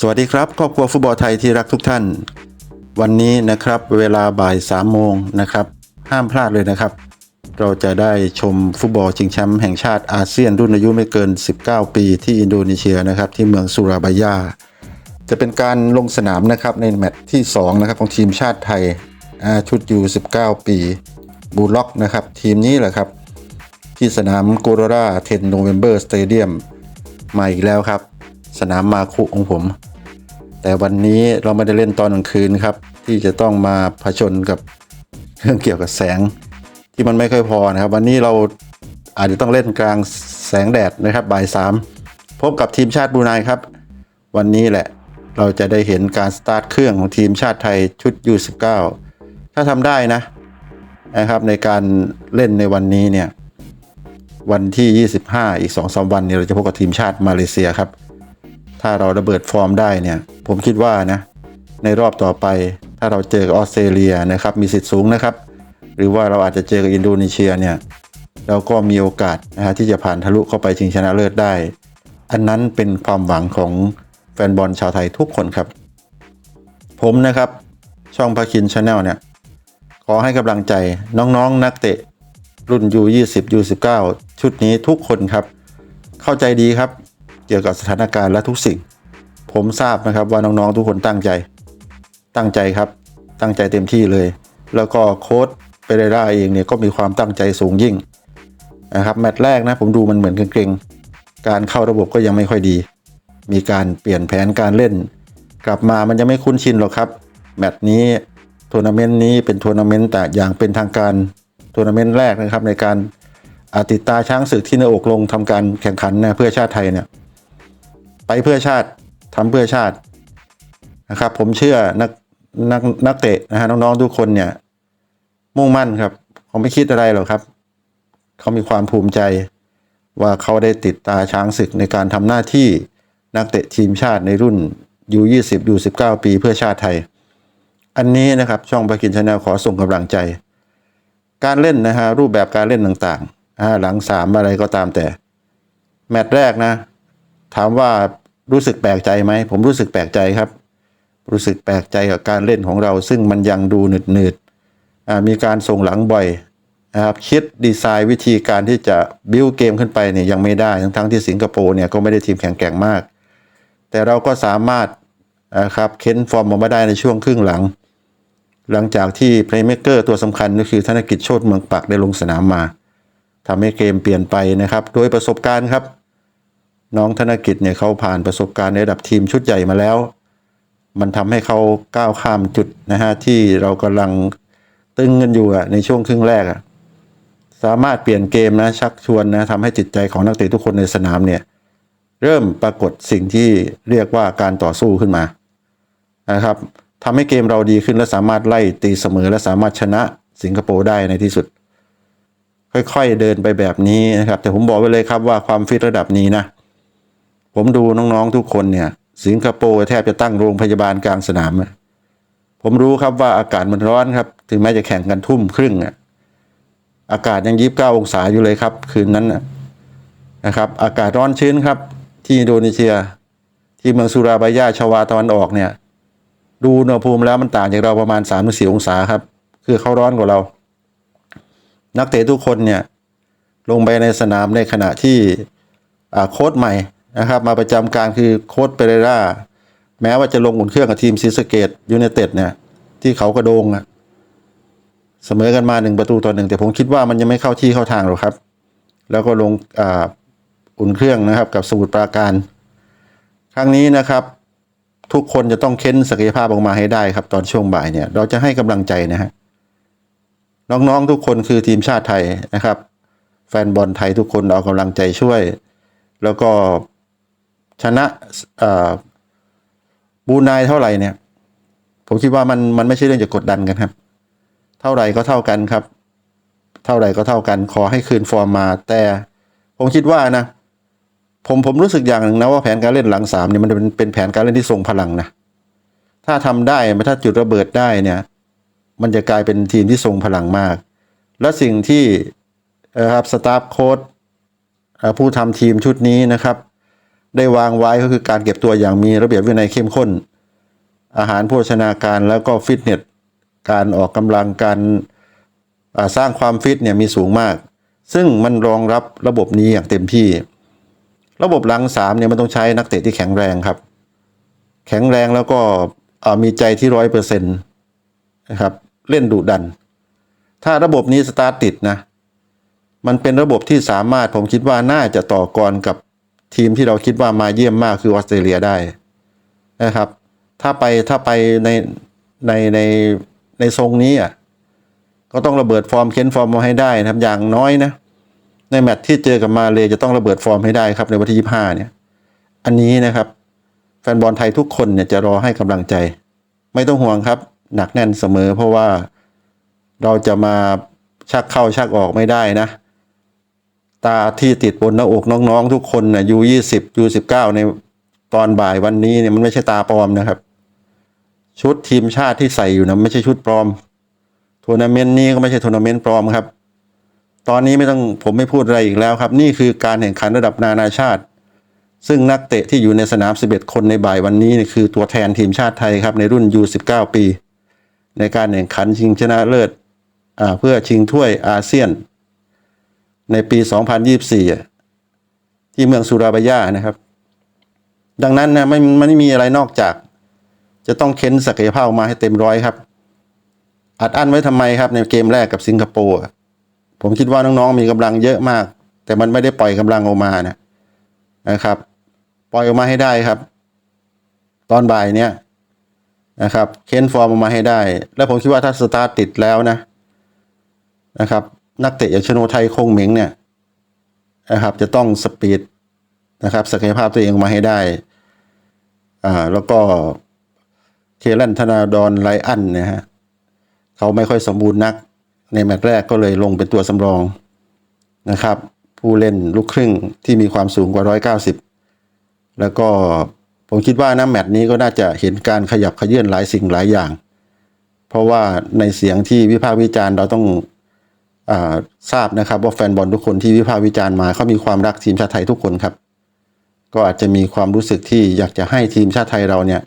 สวัสดีครับ ครอบครัวฟุตบอลไทยที่รักทุกท่าน วันนี้นะครับเวลาบ่าย3โมงนะครับ ห้ามพลาดเลยนะครับ เราจะได้ชมฟุตบอลชิงแชมป์แห่งชาติอาเซียนรุ่นอายุไม่เกิน 19 ปีที่อินโดนีเซียนะครับ ที่เมืองสุราบายา จะเป็นการลงสนามนะครับในแมตช์ที่2นะครับของทีมชาติไทยอ่าชุดยู19 ปีบูล็อกนะครับ ทีมนี้แหละครับ ที่สนามโกโรรา10 November Stadium ม มาอีกแล้วครับ สนามมาคุของผม แต่วันนี้เราไม่ได้เล่นตอนกลางคืนครับ ที่จะต้องมาผชนกับเรื่องเกี่ยวกับแสงที่มันไม่ค่อยพอนะครับ วันนี้เราอาจจะต้องเล่นกลางแสงแดดนะครับบ่ายสามพบกับทีมชาติบรูไนครับ วันนี้แหละเราจะได้เห็นการสตาร์ทเครื่องของทีมชาติไทยชุด U19 ถ้าทำได้นะนะครับในการเล่นในวันนี้เนี่ย วันที่ 25 อีก2-3วันเนี่ยเราจะพบกับทีมชาติมาเลเซียครับ ถ้าเราระเบิดฟอร์มได้เนี่ย ผมคิดว่านะ ในรอบต่อไปถ้าเราเจอกับออสเตรเลียนะครับ มีสิทธิ์สูงนะครับ หรือว่าเราอาจจะเจอกับอินโดนีเซียเนี่ยเราก็มีโอกาสนะฮะที่จะผ่านทะลุเข้าไปชิงชนะเลิศได้ อันนั้นเป็นความหวังของแฟนบอลชาวไทยทุกคนครับ ผมนะครับ ช่องพาคินชาแนลเนี่ย ขอให้กำลังใจน้องๆนนักเตะ รุ่น U20 U19 ชุดนี้ทุกคนครับ เข้าใจดีครับ เกี่ยวกับสถานการณ์และทุกสิ่ง ผมทราบนะครับว่าน้องๆทุกคนตั้งใจ ตั้งใจครับ ตั้งใจเต็มที่เลย แล้วก็โค้ชเปเรราเองเนี่ยก็มีความตั้งใจสูงยิ่งนะครับแมตช์แรกนะผมดูมันเหมือนเกรงๆการเข้าระบบก็ยังไม่ค่อยดี มีการเปลี่ยนแผนการเล่น กลับมามันยังไม่คุ้นชินหรอกครับ แมตช์นี้ทัวร์นาเมนต์นี้เป็นทัวร์นาเมนต์แต่อย่างเป็นทางการ ทัวร์นาเมนต์แรกนะครับในการอาติดตาช้างศึกที่หน้าอกลงทำการแข่งขันนะเพื่อชาติไทยเนี่ยไปเพื่อชาติทำเพื่อชาตินะครับ ผมเชื่อนักนักนักเตะนะฮะน้องๆทุกคนเนี่ย มุ่งมั่นครับเขาไม่คิดอะไรหรอกครับ เขามีความภูมิใจว่าเขาได้ติดตาช้างศึกในการทำหน้าที่นักเตะทีมชาติในรุ่น U20 U19 ปีเพื่อชาติไทย อันนี้นะครับช่องปากินชาแนลขอส่งกำลังใจ การเล่นนะฮะรูปแบบการเล่นต่างๆหลังสามอะไรก็ตามแต่ แมตช์แรกนะ ถามว่ารู้สึกแปลกใจไหม ผมรู้สึกแปลกใจครับ รู้สึกแปลกใจกับการเล่นของเรา ซึ่งมันยังดูหนืดๆมีการส่งหลังบ่อยนะครับคิดดีไซน์วิธีการที่จะบิวเกมขึ้นไปเนี่ยยังไม่ได้ ทั้งทั้งๆที่สิงคโปร์เนี่ยก็ไม่ได้ทีมแข็งแกร่งมาก แต่เราก็สามารถนะครับเค้นฟอร์มออกมาได้ในช่วงครึ่งหลัง หลังจากที่เพลย์เม k เกอร์ตัวสำคัญก็คือธนกิจโชติเมืองปักได้ลงสนามมาทำให้เกมเปลี่ยนไปนะครับ โดยประสบการณ์ครับ น้องธนกิจเนี่ยเขาผ่านประสบการณ์ในระดับทีมชุดใหญ่มาแล้ว มันทำให้เขาก้าวข้ามจุดนะฮะที่เรากำลังตึงกันอยู่อะในช่วงครึ่งแรกอะสามารถเปลี่ยนเกมนะชักชวนนะทำให้จิตใจของนักเตะทุกคนในสนามเนี่ยเริ่มปรากฏสิ่งที่เรียกว่าการต่อสู้ขึ้นมานะครับ ทำให้เกมเราดีขึ้นและสามารถไล่ตีเสมอและสามารถชนะสิงคโปร์ได้ในที่สุด ค่อยๆเดินไปแบบนี้นะครับ แต่ผมบอกไว้เลยครับว่าความฟิตระดับนี้นะ ผมดูน้องๆทุกคนเนี่ย สิงคโปร์แทบจะตั้งโรงพยาบาลกลางสนาม ผมรู้ครับว่าอากาศมันร้อนครับ ถึงแม้จะแข่งกันทุ่มครึ่งอะอากาศยังยีิบเก้าองศาอยู่เลยครับ คืนนั้นนะนะครับ อากาศร้อนชื้นครับ ที่อินโดนีเซีย ที่เมืองสุราบายาชาวาตะวันออกเนี่ย ดูอุณหภูมิแล้วมันต่างจากเราประมาณ3ามถึงสองศาครับ คือเขาร้อนกว่าเรา นักเตะทุกคนเนี่ย ลงไปในสนามในขณะที่โค้ชใหม่นะครับ มาประจำการคือโค้ชเปเรราแม้ว่าจะลงอุ่นเครื่องกับทีมซีสเกตยูไนเต็ดเนี่ย ที่เขากระโดงอะเสมอกันมาหนึ่งประตูต่อหนึ่งแต่ผมคิดว่ามันยังไม่เข้าที่เข้าทางหรอกครับ แล้วก็ลงออุ่นเครื่องนะครับ กับสมุทรปราการ ครั้งนี้นะครับ ทุกคนจะต้องเค้นศักยภาพออกมาให้ได้ครับ ตอนช่วงบ่ายเนี่ยเราจะให้กำลังใจนะฮะน้องๆทุกคนคือทีมชาติไทยนะครับ แฟนบอลไทยทุกคนเอากำลังใจช่วย แล้วก็ชนะบรูไนเท่าไหร่เนี่ย ผมคิดว่ามันมันไม่ใช่เรื่องจะกดดันกันครับ เท่าไหร่ก็เท่ากันครับ เท่าไหร่ก็เท่ากัน ขอให้คืนฟอร์มมา แต่ผมคิดว่านะ ผมผมรู้สึกอย่างหนึ่งนะว่าแผนการเล่นหลังสามเนี่ยมันเป็นเป็นแผนการเล่นที่ทรงพลังนะถ้าทำได้ถ้าจุดระเบิดได้เนี่ย มันจะกลายเป็นทีมที่ทรงพลังมาก และสิ่งที่เอ่อครับสตาฟโค้ดผู้ทำทีมชุดนี้นะครับ ได้วางไว้ก็คือการเก็บตัวอย่างมีระเบียบวินัยเข้มข้น อาหารโภชนาการแล้วก็ฟิตเนสการออกกำลังการสร้างความฟิตเนี่ยมีสูงมาก ซึ่งมันรองรับระบบนี้อย่างเต็มที่ ระบบหลังสามเนี่ยมันต้องใช้นักเตะที่แข็งแรงครับ แข็งแรงแล้วก็มีใจที่ร้อยเปอร์เซ็นต์นะครับเล่นดุดัน ถ้าระบบนี้สตาร์ทติดนะมันเป็นระบบที่สามารถผมคิดว่าน่าจะต่อกรกับทีมที่เราคิดว่ามาเยี่ยมมากคือออสเตรเลียได้นะครับ ถ้าไปถ้าไปในในในในทรงนี้อะก็ต้องระเบิดฟอร์มเค้นฟอร์มมาให้ได้นะครับอย่างน้อยนะ ในแมตช์ที่เจอกับมาเลยจะต้องระเบิดฟอร์มให้ได้ครับในวันที่ 25 เนี่ย อันนี้นะครับ แฟนบอลไทยทุกคนเนี่ยจะรอให้กำลังใจ ไม่ต้องห่วงครับ หนักแน่นเสมอเพราะว่าเราจะมาชักเข้าชักออกไม่ได้นะ ตาที่ติดบนหน้าอกน้องๆ ทุกคนนะยูยี่สิบยูสิบเก้าในตอนบ่ายวันนี้เนี่ยมันไม่ใช่ตาปลอมนะครับ ชุดทีมชาติที่ใส่อยู่นะไม่ใช่ชุดปลอมทัวร์นาเมนต์นี้ก็ไม่ใช่ทัวร์นาเมนต์ปลอมครับ ตอนนี้ไม่ต้องผมไม่พูดอะไรอีกแล้วครับ นี่คือการแข่งขันระดับนานาชาติ ซึ่งนักเตะที่อยู่ในสนาม 11 คนในบ่ายวันนี้นี่คือตัวแทนทีมชาติไทยครับในรุ่น U19 ปี ในการแข่งขันชิงชนะเลิศเพื่อชิงถ้วยอาเซียน ในปี 2024 ที่เมืองสุราบายานะครับ ดังนั้นนะไม่มันไม่มีอะไรนอกจาก จะต้องเค้นศักยภาพมาให้เต็มร้อยครับ อัดอั้นไว้ทำไมครับในเกมแรกกับสิงคโปร์ ผมคิดว่าน้องๆมีกำลังเยอะมาก แต่มันไม่ได้ปล่อยกำลังออกมานะนะครับ ปล่อยออกมาให้ได้ครับ ตอนบ่ายเนี้ยนะครับเค้นฟอร์มออกมาให้ได้ แล้วผมคิดว่าถ้าสตาร์ติดแล้วนะนะครับ นักเตะอย่างชโนไทยคงเหม็งเนี่ยนะครับ จะต้องสปีดนะครับศักยภาพตัวเองออกมาให้ได้อ่าแล้วก็เคลันธนาดอนไลอันนะฮะเขาไม่ค่อยสมบูรณ์นัก ในแมตช์แรกก็เลยลงเป็นตัวสำรองนะครับ ผู้เล่นลูกครึ่งที่มีความสูงกว่า 190 แล้วก็ผมคิดว่านะแมตช์นี้ก็น่าจะเห็นการขยับขยื่นหลายสิ่งหลายอย่าง เพราะว่าในเสียงที่วิพากษ์วิจารณ์เราต้องอทราบนะครับว่าแฟนบอลทุกคนที่วิพากษ์วิจารณ์มาเขามีความรักทีมชาติไทยทุกคนครับ ก็อาจจะมีความรู้สึกที่อยากจะให้ทีมชาติไทยเราเนี่ย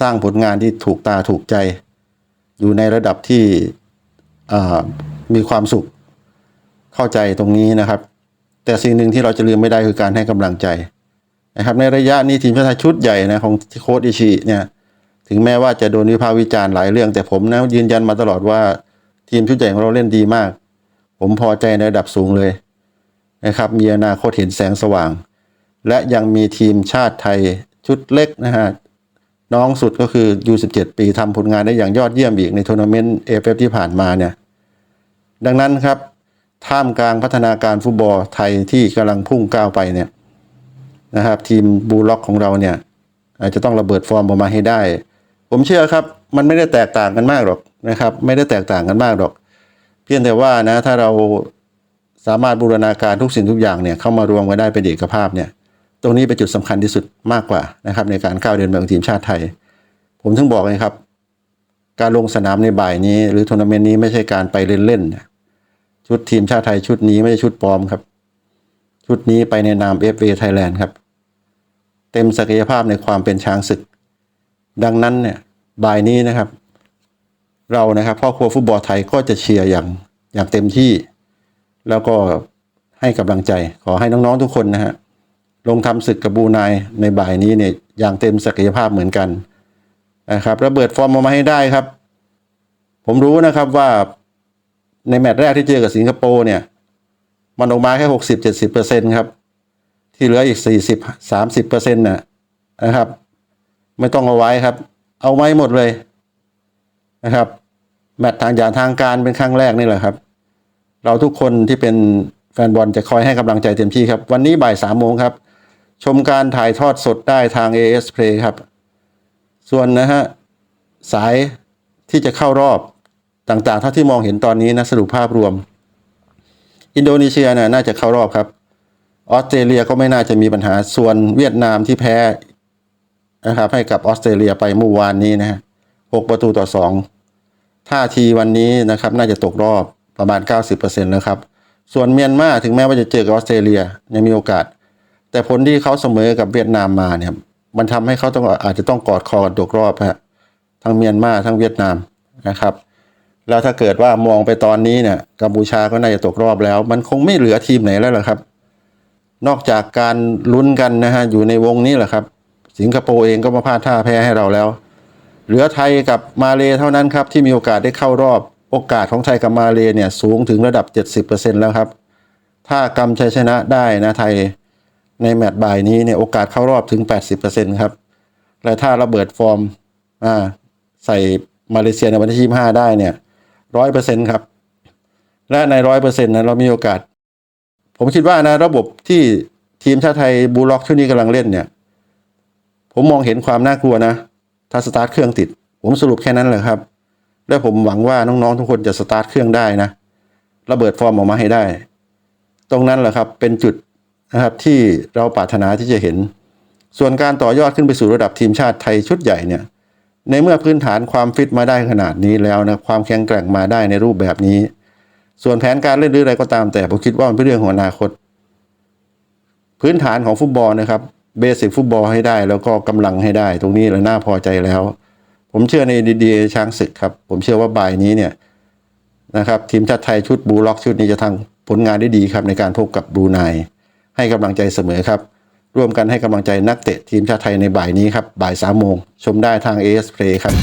สร้างผลงานที่ถูกตาถูกใจ อยู่ในระดับที่ มีความสุขเข้าใจตรงนี้นะครับ แต่สิ่งหนึ่งที่เราจะลืมไม่ได้คือการให้กำลังใจนะครับในระยะนี้ทีมชาติไทยชุดใหญ่นะของโค้ชอิชิเนี่ยถึงแม้ว่าจะโดนวิพากษ์วิจารณ์หลายเรื่อง แต่ผมนะยืนยันมาตลอดว่าทีมชุดใหญ่ของเราเล่นดีมาก ผมพอใจในระดับสูงเลยนะครับมีอนาคตเห็นแสงสว่าง และยังมีทีมชาติไทยชุดเล็กนะฮะ น้องสุดก็คือ U17 ปีทำผลงานได้อย่างยอดเยี่ยมอีกในทัวร์นาเมนต์เอฟเอฟที่ผ่านมาเนี่ย ดังนั้นครับท่ามกลางพัฒนาการฟุตบอลไทยที่กำลังพุ่งก้าวไปเนี่ยนะครับทีมบูล็อกของเราเนี่ย อาจจะต้องระเบิดฟอร์มออกมาให้ได้ ผมเชื่อครับ มันไม่ได้แตกต่างกันมากหรอกนะครับ ไม่ได้แตกต่างกันมากหรอก เพียงแต่ว่านะถ้าเราสามารถบูรณาการทุกสิ่งทุกอย่างเนี่ยเข้ามารวมกันได้เป็นเอกภาพเนี่ย รงนี้เป็นจุดสำคัญที่สุดมากกว่านะครับ ในการก้าวเดินไปของทีมชาติไทย ผมถึงบอกเลยครับ การลงสนามในบ่ายนี้ หรือทัวร์นาเมนต์นี้ไม่ใช่การไปเล่นๆนะชุดทีมชาติไทยชุดนี้ไม่ใช่ชุดปลอมครับ ชุดนี้ไปในนาม FA Thailand ครับ เต็มศักยภาพในความเป็นช้างศึก ดังนั้นเนี่ยบ่ายนี้นะครับ เรานะครับพ่อครัวฟุตบอลไทยก็จะเชียร์อย่างอย่างเต็มที่ แล้วก็ให้กำลังใจขอให้น้องๆทุกคนนะฮะ ลงทำศึกกับบูไนในบ่ายนี้เนี่ยอย่างเต็มศักยภาพเหมือนกันนะครับระเบิดฟอร์มออกมาให้ได้ครับ ผมรู้นะครับว่าในแมตช์แรกที่เจอกับสิงคโปร์เนี่ย มันออกมาแค่หกสิบเจ็ดสิบเปอร์เซ็นครับ ที่เหลืออีกสี่สิบสามสิบเปอร์เซ็นต์น่ะนะครับ ไม่ต้องเอาไว้ครับ เอาไว้หมดเลยนะครับ แมตช์ทางอย่างทางการเป็นครั้งแรกนี่แหละครับ เราทุกคนที่เป็นแฟนบอลจะคอยให้กำลังใจเต็มที่ครับ วันนี้บ่ายสามโมงครับ ชมการถ่ายทอดสดได้ทาง AS Play ครับ ส่วนนะฮะสายที่จะเข้ารอบต่างๆ เท่าที่มองเห็นตอนนี้นะสรุปภาพรวม อินโดนีเซียน่ะน่าจะเข้ารอบครับออสเตรเลียก็ไม่น่าจะมีปัญหาส่วนเวียดนามที่แพ้นะครับให้กับออสเตรเลียไปเมื่อวานนี้นะฮะหกประตูต่อสองท่าทีวันนี้นะครับน่าจะตกรอบประมาณ 90%แล้วครับ ส่วนเมียนมาถึงแม้ว่าจะเจอกับออสเตรเลียยังมีโอกาส แต่ผลที่เขาเสมอกับเวียดนามมาเนี่ย มันทำให้เขาต้องอาจจะต้องกอดคอกันตกรอบฮะทั้งเมียนมาทั้งเวียดนามนะครับ แล้วถ้าเกิดว่ามองไปตอนนี้เนี่ยกัมพูชาก็น่าจะตกรอบแล้ว มันคงไม่เหลือทีมไหนแล้วล่ะครับ นอกจากการลุ้นกันนะฮะอยู่ในวงนี้แหละครับ สิงคโปร์เองก็มาพลาดท่าแพ้ให้เราแล้ว เหลือไทยกับมาเลเท่านั้นครับที่มีโอกาสได้เข้ารอบโอกาสของไทยกับมาเลเนี่ยสูงถึงระดับ 70%แล้วครับ ถ้ากำชัยชนะได้นะไทย ในแมตช์บ่ายนี้เนี่ยโอกาสเข้ารอบถึง 80%ครับ และถ้าระเบิดฟอร์มอ่าใส่มาเลเซียในวันที่25ได้เนี่ยร้อยเปอร์เซ็นต์ครับ และในร้อยเปอร์เซ็นต์นั้นเรามีโอกาส ผมคิดว่านะระบบที่ทีมชาติไทยบูลล็อกช่วงนี้กำลังเล่นเนี่ย ผมมองเห็นความน่ากลัวนะ ถ้าสตาร์ทเครื่องติด ผมสรุปแค่นั้นแหละครับ และผมหวังว่าน้องๆทุกคนจะสตาร์ทเครื่องได้นะ ระเบิดฟอร์มออกมาให้ได้ ตรงนั้นแหละครับเป็นจุด นะครับที่เราปรารถนาที่จะเห็น ส่วนการต่อยอดขึ้นไปสู่ระดับทีมชาติไทยชุดใหญ่เนี่ยในเมื่อพื้นฐานความฟิตมาได้ขนาดนี้แล้วนะความแข็งแกร่งมาได้ในรูปแบบนี้ ส่วนแผนการเล่นหรืออะไรก็ตามแต่ผมคิดว่ามันเป็นเรื่องของอนาคต พื้นฐานของฟุตบอลนะครับเบสิกฟุตบอลให้ได้แล้วก็กำลังให้ได้ ตรงนี้เราน่าพอใจแล้ว ผมเชื่อในดีดีช้างศึกครับ ผมเชื่อว่าบ่ายนี้เนี่ยนะครับทีมชาติไทยชุดบลูล็อกชุดนี้จะทำผลงานได้ดีครับในการพบกับบรูไน ให้กำลังใจเสมอครับ ร่วมกันให้กำลังใจนักเตะทีมชาติไทยในบ่ายนี้ครับ บ่ายสามโมงชมได้ทาง AS Play ครับ